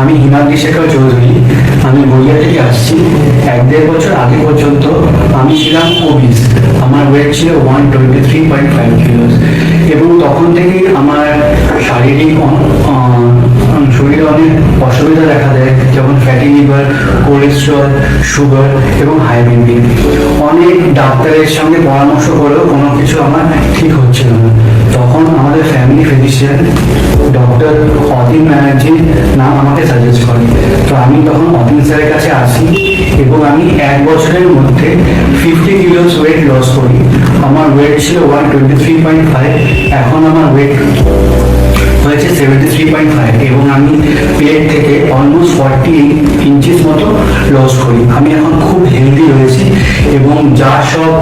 আমি হিমাদ্রি শেখর চৌধুরী আমি গড়িয়া থেকে আসছি। এক দেড় বছর আগে পর্যন্ত আমি ছিলাম ওবিস আমার ওয়েট ছিল one twenty three point five kilos এবং তখন থেকেই আমার শারীরিক শরীরে অনেক অসুবিধা দেখা দেয়, যেমন ফ্যাটি লিভার কোলেস্ট্রল সুগার এবং হাই বিপি অনেক ডাক্তারের সঙ্গে পরামর্শ করেও কোনো কিছু আমার ঠিক হচ্ছিল না। তখন আমাদের family physician doctor Atin Banerjee নাম আমাকে সাজেস্ট করে। তো আমি তখন অতীন স্যারের কাছে আসি এবং আমি এক বছরের মধ্যে ফিফটি কিলোস ওয়েট লস করি। আমার ওয়েট ছিল one twenty three point five এখন আমার ওয়েট হয়েছে সেভেন্টি থ্রি পয়েন্ট ফাইভ এবং আমি প্লেট থেকে অলমোস্ট ফর্টি ইঞ্চিস মতো লস করি। আমি এখন খুব হেলদি রয়েছি এবং যা সব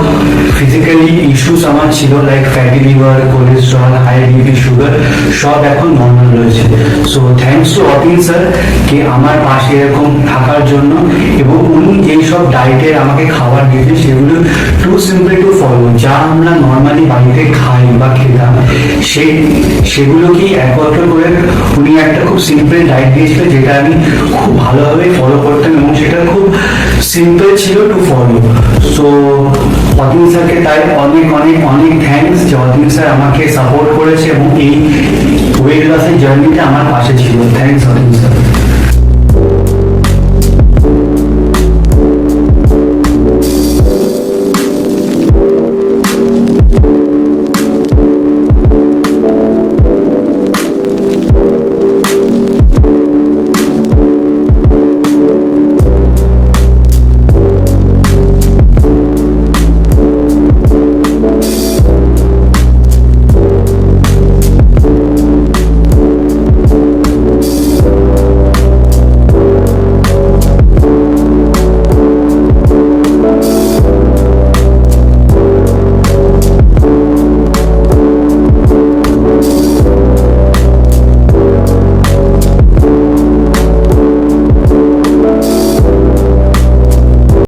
ফিজিক্যালি ইস্যুস আমার ছিল like fatty liver cholesterol high BP sugar সব এখন নর্মাল রয়েছে। So thanks to Atin sir কে আমার পাশে এরকম থাকার জন্য এবং উনি যেই সব ডায়েটের আমাকে খাবার দিয়েছে সেগুলো টু সিম্পল টু ফলো যা আমরা নর্মালি বাড়িতে খাই বা খেতাম সেই সেগুলোকেই একত্র করে উনি একটা খুব সিম্পল ডায়েট দিয়েছিল, যেটা আমি খুব ভালোভাবে ফলো করতাম এবং সেটা খুব সিম্পল ছিল টু ফলো সো অতীন স্যারকে তাই অনেক অনেক অনেক থ্যাংকস যে অতীন স্যার আমাকে সাপোর্ট করেছে এবং এই ওয়েট লসের জার্নিতে আমার পাশে ছিল। Thanks Atin sir